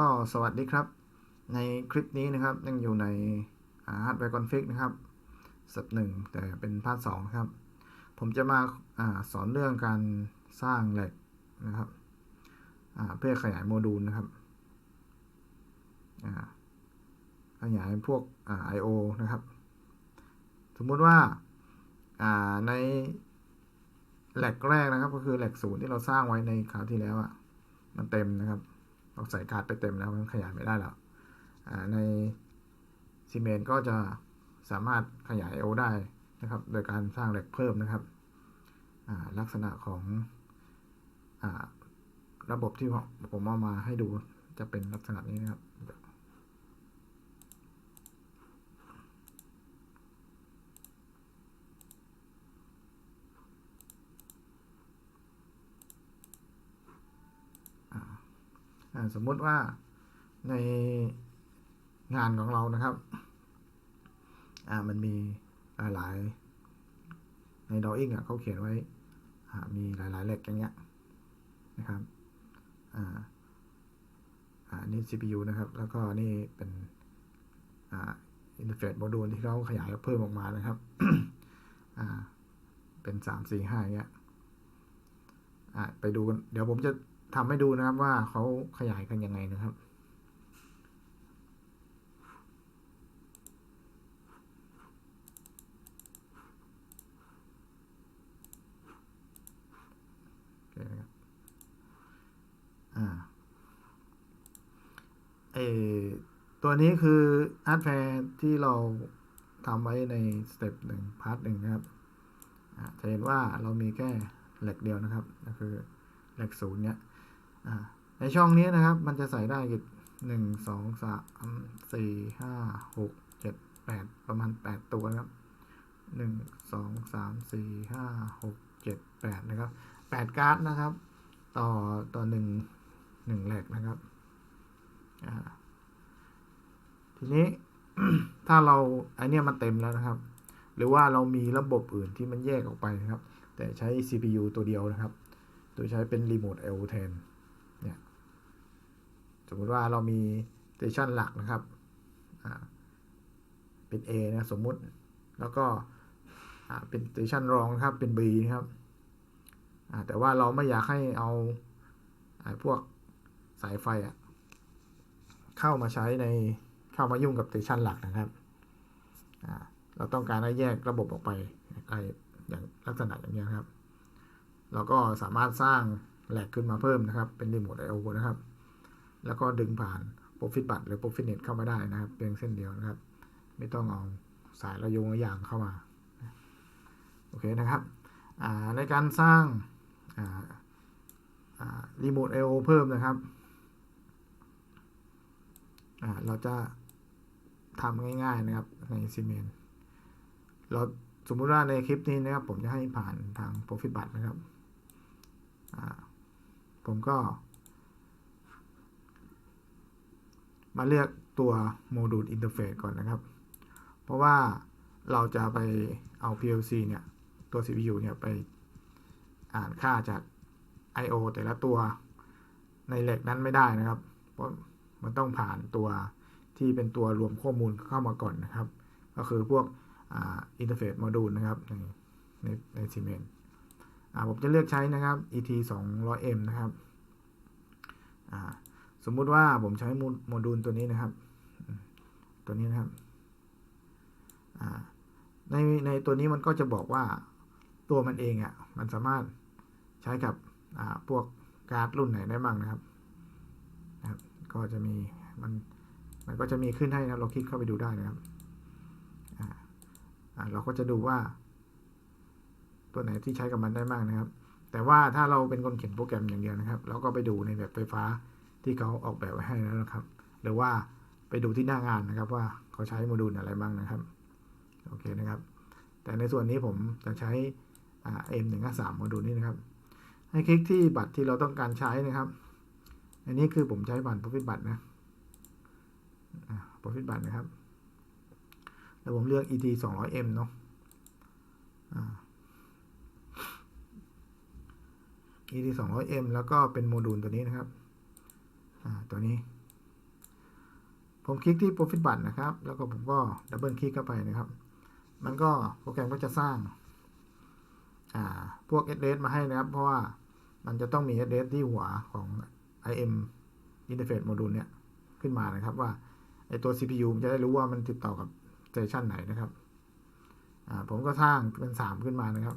ก็สวัสดีครับ ในคลิปนี้นะครับยังอยู่ในฮาร์ดแวร์คอนฟิกนะครับสับหนึ่งแต่เป็นพาร์ทสองครับ ผมจะมาอาสอนเรื่องการสร้างแหลกนะครับเพื่อขยายโมดูลนะครับขยายพวกอ่า I/O นะครับ สมมุติว่าอ่าในแหลกแรกนะครับ ก็คือแหลกศูนย์ที่เราสร้างไว้ในคราวที่แล้วอะมันเต็มนะครับ เราใส่การ์ดไปเต็มแล้วมันขยายไม่ได้แล้วในซีเมนก็จะสามารถขยายโอได้นะครับ โดยการสร้างเหล็กเพิ่มนะครับ ลักษณะของอระบบที่ผมเอามาให้ดูจะเป็นลักษณะนี้นะครับ สมมุติว่าในงานของเรานะครับ อ่ามันมีหลาย ๆ ในดออิ่งอะเขาเขียนไว้อ่ามีหลายๆ เล็กอย่างเงี้ยนะครับ อ่าอ่านี่ CPU นะครับ แล้วก็นี่เป็นอินเทอร์เฟซโมดูลที่เขาขยายเพิ่มออกมานะครับ เป็นสามสี่ห้าเงี้ยไปดูกัน เดี๋ยวผมจะ ทำให้ดูนะครับว่าเขาขยายกันยังไงนะครับเอตัวนี้คืออาร์ตแฟร์ที่เราทำไว้ในสเต็ปหนึ่งพาร์ทหนึ่งนะครับจะเห็นว่าเรามีแค่เหล็กเดียวนะครับก็คือเหล็กศูนย์เนี้ย ในช่องนี้นะครับ มันจะใส่ได้กี่หนึ่งสองสามสี่ห้าหกเจ็ดแปดประมาณแปดตัวนะครับหนึ่งสองสามสี่ห้าหกเจ็ดแปดนะครับแปดการ์ดนะครับ ต่อต่อหนึ่งหนึ่งแหลกนะครับทีนี้ถ้าเราไอเนี้ยมันเต็มแล้วนะครับ หรือว่าเรามีระบบอื่นที่มันแยกออกไปนะครับ แต่ใช้ CPU ตัวเดียวนะครับ โดยใช้เป็นรีโมท L แทน สมมติว่าเรามีสเตชันหลักนะครับเป็น A นะสมมุติแล้วก็เป็นสเตชันรองนะครับเป็น B นะครับแต่ว่าเราไม่อยากให้เอาพวกสายไฟอะเข้ามาใช้ในเข้ามายุ่งกับสเตชันหลักนะครับเราต้องการให้แยกระบบออกไปอะไรอย่างลักษณะอย่างนี้ครับ เราก็สามารถสร้างแหลกขึ้นมาเพิ่มนะครับ เป็นรีโมทไอโอนะครับ แล้วก็ดึงผ่านโปรฟิตบัตหรือโปรฟิตเน็ตเข้ามาได้นะครับเพียงเส้นเดียวนะครับ ไม่ต้องเอาสายระยงระยางเข้ามาโอเคนะครับในการสร้างรีโมทไอโอเพิ่มนะครับเราจะทำง่ายๆนะครับในซีเมนเราสมมุติว่าในคลิปนี้นะครับ ผมจะให้ผ่านทาง Profit บัตนะครับผมก็ มาเลือกตัวโมดูลอินเทอร์เฟซก่อนนะครับ เพราะว่าเราจะไปเอา PLC เนี่ย ตัว CPU เนี่ยไปอ่านค่าจาก I/O แต่ละตัวในเหล็กนั้นไม่ได้นะครับ เพราะมันต้องผ่านตัวที่เป็นตัวรวมข้อมูลเข้ามาก่อนนะครับ ก็คือพวกอินเทอร์เฟซโมดูลนะครับในในในซีเมนต์ผมจะเลือกใช้นะครับ ET 200M นะครับ สมมุติว่าผมใช้โมดูลตัวนี้นะครับ ตัวนี้นะครับในในตัวนี้มันก็จะบอกว่าตัวมันเองอะ่ะมันสามารถใช้กับพวกการ์ดรุ่นไหนได้บ้างนะครับนะครับ ก็จะมีมันมันก็จะมีขึ้นให้นะเราคลิกเข้าไปดูได้นะครับอ่าเราก็จะดูว่า ตัวไหนที่ใช้กับมันได้มากนะครับ แต่ว่าถ้าเราเป็นคนเขียนโปรแกรมอย่างเดียวนะครับ เราก็ไปดูในแบบไฟฟ้า ที่เขาออกแบบไว้ให้แล้วนะครับ หรือว่าไปดูที่หน้างานนะครับว่าเขาใช้โมดูลอะไรบ้างนะครับโอเคนะครับ แต่ในส่วนนี้ผมจะใช้เอ็มหนึ่งสามโมดูลนี้นะครับ ให้คลิกที่บัตรที่เราต้องการใช้นะครับ อันนี้คือผมใช้บัตร profit บัตรนะ profit บัตรนะครับ แล้วผมเลือก et 200m เนาะ et 200m แล้วก็เป็นโมดูลตัวนี้นะครับ ตัวนี้ ผมคลิกที่ Profit Button นะครับ แล้วก็ผมก็ดับเบิลคลิกเข้าไปนะครับ มันก็โปรแกรมก็จะสร้างพวก address มาให้นะครับ เพราะว่ามันจะต้องมี address ที่หัวของ IM Interface Module เนี่ย ขึ้นมานะครับว่าไอตัว CPU มันจะได้รู้ว่ามันติดต่อกับ station ไหนนะครับ ผมก็สร้างเป็น 3 ขึ้นมานะครับ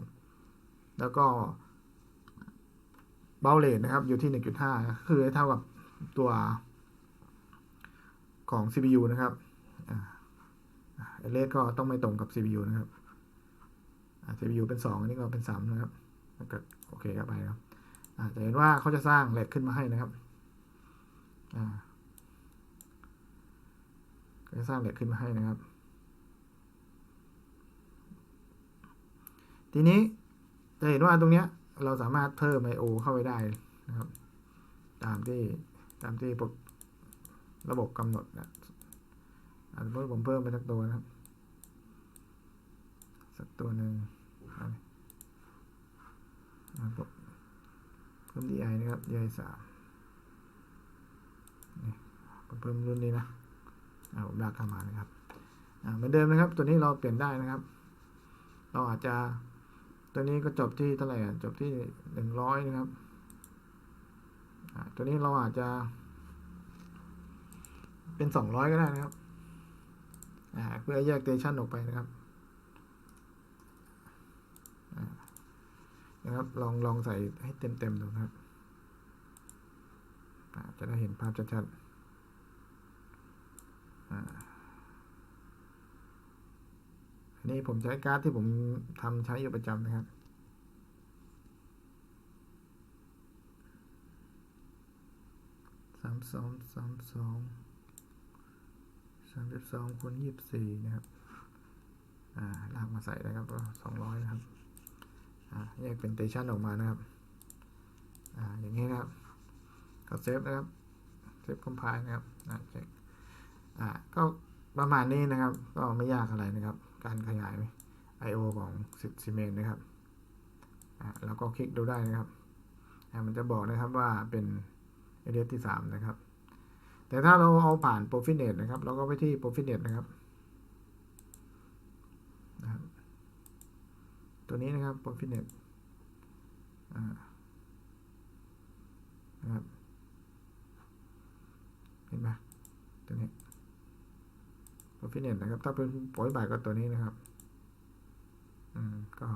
แล้วก็เบลเลทนะครับ อยู่ที่ 1.5 คือเท่ากับ ตัวของ CPU นะครับเอเลสก็ต้องไม่ตรงกับ CPU นะครับ CPU เป็น 2 อันนี้ก็เป็น 3 นะครับก็โอเคครับไปครับจะเห็นว่าเขาจะสร้างแหลกขึ้นมาให้นะครับก็จะสร้างแหลกขึ้นมาให้นะครับ ทีนี้จะเห็นว่าตรงเนี้ยเราสามารถเพิ่ม I/O เข้าไปได้นะครับ ตามที่ ตามที่ระบบกำหนดนะอาจจะผมเพิ่มไปสักตัวนะครับ สักตัวหนึ่งเพิ่ม DI นะครับ DI สามนี่ผมเพิ่มรุ่นนี้นะผมลากเข้ามานะครับเหมือนเดิมนะครับ ตัวนี้เราเปลี่ยนได้นะครับ เราอาจจะตัวนี้ก็จบที่เท่าไหร่จบที่หนึ่งร้อยนะครับ ตัวนี้เราอาจจะ เป็นสองร้อยก็ได้นะครับ เพื่อแยกเตชันออกไปนะครับนะครับ ลองลองใส่ให้เต็มเต็มดูนะครับ จะได้เห็นภาพชัดๆอันนี้ผมใช้การ์ดที่ผมทำใช้อยู่ประจำนะครับ สามสองสามสองสามสิบสองคูณยี่สิบสี่นะครับ อ่าลากมาใส่นะครับสองร้อยนะครับ อ่าแยกเป็นเตชันออกมานะครับ อ่า อย่างนี้นะครับก็เซฟนะครับ เซฟคอมไพล์นะครับ อ่าเช็คอ่า ก็ประมาณนี้นะครับ ก็ไม่ยากอะไรนะครับ การขยาย I/O ของซีเมนนะครับ อ่า แล้วก็คลิกดูได้นะครับอ่ามันจะบอกนะครับว่าเป็น เอเดที่ 3 นะครับ แต่ถ้าเราเอาผ่าน Profinet นะครับ เราก็ไปที่ Profinet นะครับนะครับ ตัวนี้นะครับ Profinet นะครับ เห็นไหมตัวนี้ Profinet นะครับ ถ้าเป็นปล่อยบ่ายก็ตัวนี้นะครับ อืม ก็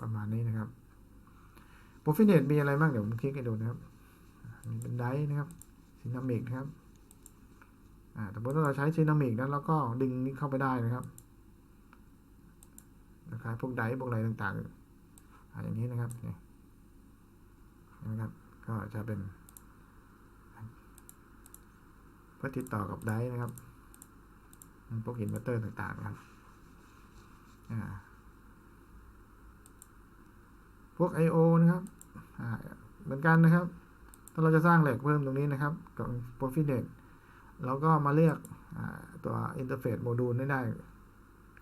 ประมาณนี้นะครับ Profinet มีอะไรบ้างเดี๋ยวผมคลิกให้ดูนะครับ มีเป็นไดนะครับซีนามิกนะครับอ่าสมมติว่าเราใช้ซีนามิกนะแล้วก็ดึงนี้เข้าไปได้นะครับนะครับพวกไดพวกอะไรต่างๆอ่าอย่างนี้นะครับนี่นะครับ ก็จะเป็นเพื่อติดต่อกับไดนะครับพวกอินเวอร์เตอร์ต่างๆนะครับพวก I/O นะครับเหมือนกันนะครับ ถ้าเราจะสร้างแหลกเพิ่มตรงนี้นะครับกับ Profinet เราก็มาเลือกอตัว Interface Module ได้ได้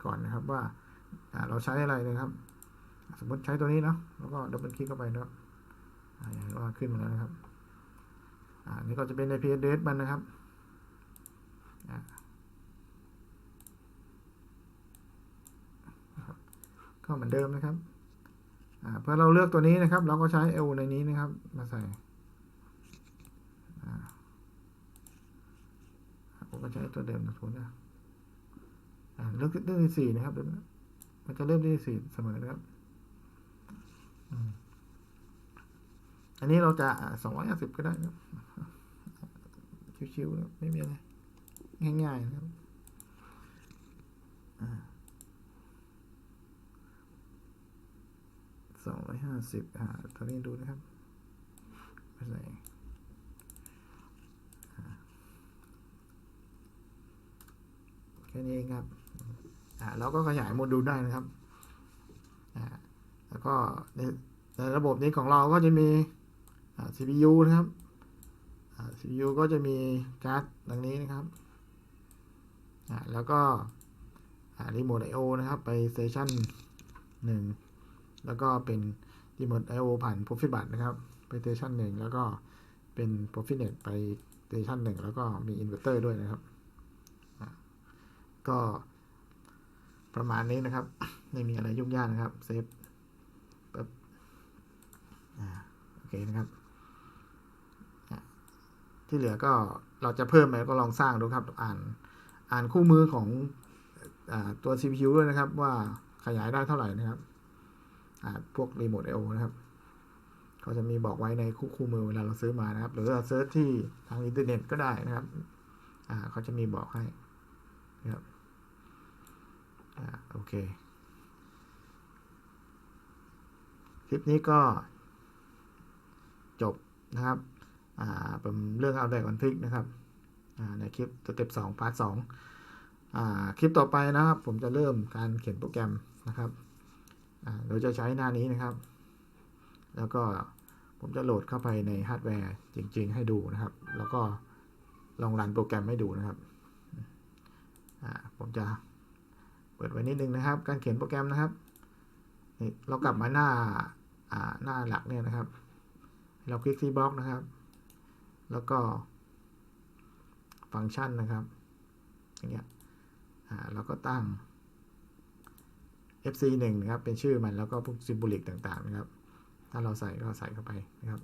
ก่อนนะครับว่าเราใช้อะไรนะครับ สมมติใช้ตัวนี้เนาะแล้วก็ดับเบิลคลิกเข้าไปนะครับอย่างว่าขึ้นมาแล้วนะครับอันนี้ก็จะเป็น IP address มันนะครับก็เหมือนเดิมนะครับเพื่อเราเลือกตัวนี้นะครับ เราก็ใช้ L ในนี้นะครับ มาใส่ผม ก็ใช้ตัวเดิมนะผมนะเริ่มเริ่มที่สี่นะครับมันจะเริ่มที่สี่เสมอนะครับอันนี้เราจะสองร้อยห้าสิบก็ได้นะชิวๆไม่มีอะไรง่ายๆนะครับสองร้อยห้าสิบอ่าตอนนี้ดูนะครับไม่ใส่ ค่นี้เองครับอ่าเราก็ขยายโมดูลได้นะครับอ่าแล้วก็ในในระบบนี้ของเราก็จะมีอ่า CPU นะครับอ่า CPU ก็จะมีการ์ดดังนี้นะครับอ่าแล้วก็อ่ารีโมท I/O นะครับ ไปสเตชันหนึ่งแล้วก็เป็นรีโมท I/O ผ่าน Profibus นะครับ ไปสเตชันหนึ่งแล้วก็เป็น Profinet ไปสเตชันหนึ่งแล้วก็มีอินเวอร์เตอร์ด้วยนะครับ ก็ประมาณนี้นะครับ ไม่มีอะไรยุ่งยากนะครับ เซฟปึ๊บโอเคนะครับ ที่เหลือก็เราจะเพิ่มอะไรก็ลองสร้างดูครับ อ่านอ่านคู่มือของอตัว CPU ด้วยนะครับ ว่าขยายได้เท่าไหร่นะครับพวกรีโมท I/O นะครับเขาจะมีบอกไว้ในคู่คู่มือเวลาเราซื้อมานะครับ หรือเราเซิร์ชที่ทางอินเทอร์เน็ตก็ได้นะครับ เขาจะมีบอกให้นะครับ โอเค คลิปนี้ก็จบนะครับเป็นเรื่องเอาแบบคอนฟิกนะครับในคลิปสเต็ปสองพาร์ทสองคลิปต่อไปนะครับ ผมจะเริ่มการเขียนโปรแกรมนะครับเราจะใช้หน้านี้นะครับ แล้วก็ผมจะโหลดเข้าไปในฮาร์ดแวร์จริง ๆ ให้ดูนะครับ แล้วก็ลองรันโปรแกรมให้ดูนะครับผมจะ เปิดไว้นิดนึงนะครับ การเขียนโปรแกรมนะครับนี่เรากลับมาหน้าอ่าหน้าหลักเนี่ยนะครับ เราคลิกที่บล็อกนะครับ แล้วก็ ฟังก์ชันนะครับอย่างเงี้ยอ่าเราก็ตั้ง fc 1 นะครับ เป็นชื่อมันแล้วก็พวกซิมโบลิกต่างๆนะครับ ถ้าเราใส่ก็ใส่เข้าไปนะครับ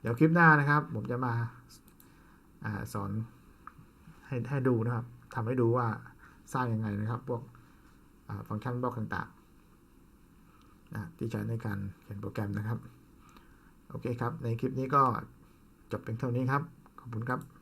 เดี๋ยวคลิปหน้านะครับ ผมจะมาอาสอนให้ให้ดูนะครับทำให้ดูว่าสร้างยังไงนะครับพวก ฟังก์ชันบล็อกต่างๆนะที่ใช้ในการเขียนโปรแกรมนะครับ โอเคครับ ในคลิปนี้ก็จบเพียงเท่านี้ครับ ขอบคุณครับ